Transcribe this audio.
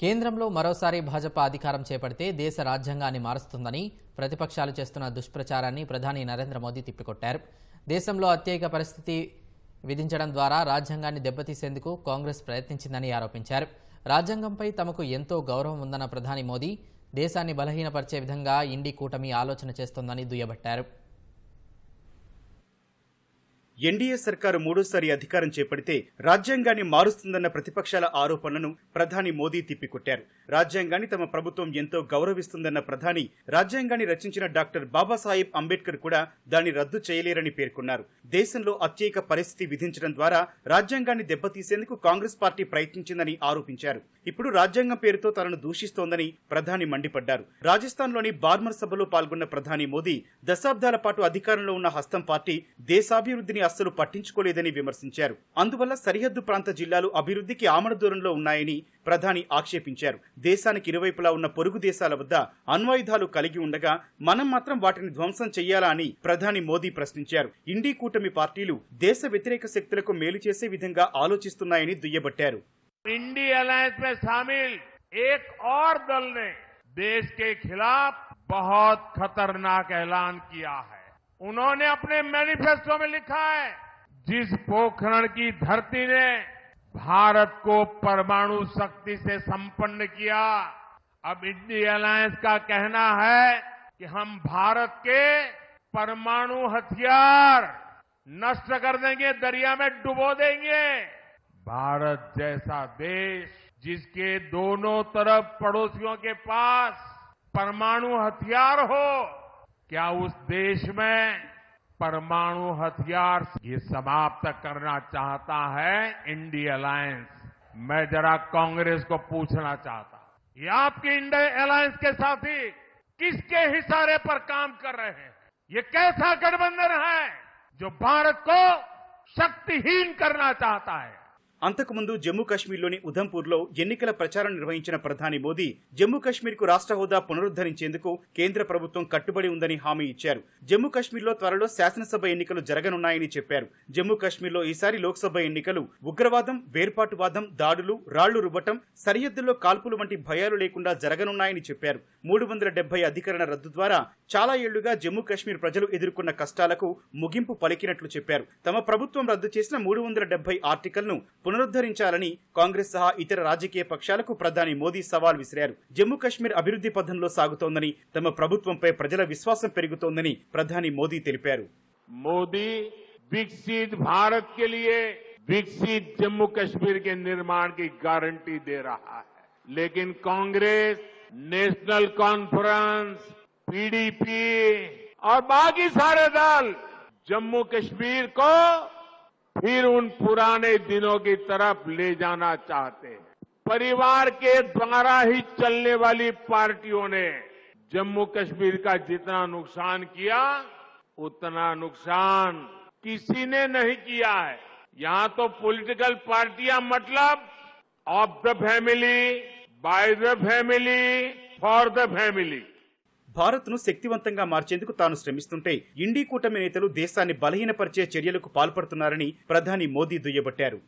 కేంద్రంలో మరోసారి భాజపా అధికారం చేపడితే దేశ రాజ్యాంగాన్ని మారుస్తుందని ప్రతిపక్షాలు చేస్తున్న దుష్ప్రచారాన్ని ప్రధాని నరేంద్ర మోదీ తిప్పికొట్టారు. దేశంలో అత్యయిక పరిస్థితి విధించడం ద్వారా రాజ్యాంగాన్ని దెబ్బతీసేందుకు కాంగ్రెస్ ప్రయత్నించిందని ఆరోపించారు. రాజ్యాంగంపై తమకు ఎంతో గౌరవం ఉందన్న ప్రధాని మోదీ దేశాన్ని బలహీనపరిచే విధంగా ఇండి కూటమి ఆలోచన చేస్తోందని దుయ్యబట్టారు. ఎన్డీఏ సర్కారు మూడోసారి అధికారం చేపడితే రాజ్యాంగాన్ని మారుస్తుందన్న ప్రతిపక్షాల ఆరోపణలను ప్రధాని మోదీ తిప్పికొట్టారు. రాజ్యాంగాన్ని తమ ప్రభుత్వం ఎంతో గౌరవిస్తుందన్న ప్రధాని రాజ్యాంగాన్ని రచించిన డాక్టర్ బాబాసాహెబ్ అంబేద్కర్ కూడా దాన్ని రద్దు చేయలేరని పేర్కొన్నారు. దేశంలో అత్యేక పరిస్థితి విధించడం ద్వారా రాజ్యాంగాన్ని దెబ్బతీసేందుకు కాంగ్రెస్ పార్టీ ప్రయత్నించిందని ఆరోపించారు. ఇప్పుడు రాజ్యాంగం పేరుతో తనను దూషిస్తోందని ప్రధాని మండిపడ్డారు. రాజస్థాన్లోని బార్మర్ సభలో పాల్గొన్న ప్రధాని మోదీ దశాబ్దాల పాటు అధికారంలో ఉన్న హస్తం పార్టీ దేశాభివృద్ధిని అస్సలు పట్టించుకోలేదని విమర్శించారు అందువల్ల సరిహద్దు ప్రాంత జిల్లాలు అభివృద్ధికి ఆమడ దూరంలో ఉన్నాయని ప్రధాని ఆక్షేపించారు దేశానికి ఇరువైపులా ఉన్న పొరుగు దేశాల వద్ద అణ్వాయుధాలు కలిగి ఉండగా మనం మాత్రం వాటిని ధ్వంసం చెయ్యాలా అని ప్రధాని మోదీ ప్రశ్నించారు ఇండీ కూటమి పార్టీలు దేశ వ్యతిరేక శక్తులకు మేలు చేసే విధంగా ఆలోచిస్తున్నాయని దుయ్యబట్టారు इंडी अलायंस में शामिल एक और दल ने देश के खिलाफ बहुत खतरनाक ऐलान किया है उन्होंने अपने मैनिफेस्टो में लिखा है, जिस पोखरण की धरती ने भारत को परमाणु शक्ति से संपन्न किया, अब इंडी अलायंस का कहना है कि हम भारत के परमाणु हथियार नष्ट कर देंगे, दरिया में डुबो देंगे। भारत जैसा देश, जिसके दोनों तरफ़ पड़ोसियों के पास परमाणु हथियार हो क्या उस देश में परमाणु हथियार ये समाप्त करना चाहता है? इंडिया अलायंस मैं जरा कांग्रेस को पूछना चाहता हूँ। ये आपके इंडिया अलायंस के साथी किसके इशारे पर काम कर रहे हैं? ये कैसा गठबंधन है जो भारत को शक्तिहीन करना चाहता है? అంతకుముందు జమ్మూ కాశ్మీర్లోని ఉధంపూర్లో ఎన్నికల ప్రచారం నిర్వహించిన ప్రధాని మోదీ జమ్మూ కాశ్మీర్కు రాష్ట్ర హోదా పునరుద్ధరించేందుకు కేంద్ర ప్రభుత్వం కట్టుబడి ఉందని హామీ ఇచ్చారు. జమ్మూ కాశ్మీర్లో త్వరలో శాసనసభ ఎన్నికలు జరగనున్నాయని చెప్పారు. జమ్మూ కాశ్మీర్లో ఈసారి లోక్సభ ఎన్నికలు ఉగ్రవాదం వేర్పాటువాదం దాడులు రాళ్ళు రువ్వటం సరిహద్దుల్లో కాల్పులు వంటి భయాలు లేకుండా జరగనున్నాయని చెప్పారు. మూడు వందల డెబ్బై అధికరణ రద్దు ద్వారా చాలా ఏళ్ళుగా జమ్మూ కాశ్మీర్ ప్రజలు ఎదుర్కొన్న కష్టాలకు ముగింపు పలికినట్లు చెప్పారు. తమ ప్రభుత్వం రద్దు చేసిన మూడు వందల డెబ్బై ఆర్టికల్ను పునరుద్ధరించాలని కాంగ్రెస్ సహా ఇతర రాజకీయ పక్షాలకు ప్రధాని మోదీ సవాల్ విసిరారు జమ్మూ కాశ్మీర్ అభివృద్ధి పథంలో సాగుతోందని తమ ప్రభుత్వంపై ప్రజల విశ్వాసం పెరుగుతోందని ప్రధాని మోదీ తెలిపారు मोदी विकसित भारत के लिए विकसित जम्मू कश्मीर के निर्माण की गारंटी दे रहा है लेकिन कांग्रेस नेशनल कॉन्फ्रेंस पीडीपी और बाकी सारे दल जम्मू कश्मीर को फिर उन पुराने दिनों की तरफ़ ले जाना चाहते हैं। परिवार के द्वारा ही चलने वाली पार्टियों ने जम्मू कश्मीर का जितना नुकसान किया, उतना नुकसान किसी ने नहीं किया है। यहाँ तो पॉलिटिकल पार्टियाँ मतलब of the family, by the family, for the family. భారత్ను శక్తివంతంగా మార్చేందుకు తాను శ్రమిస్తుంటే ఇండీ కూటమి నేతలు దేశాన్ని బలహీనపరిచే చర్యలకు పాల్పడుతున్నారని ప్రధాని మోదీ దుయ్యబట్టారు.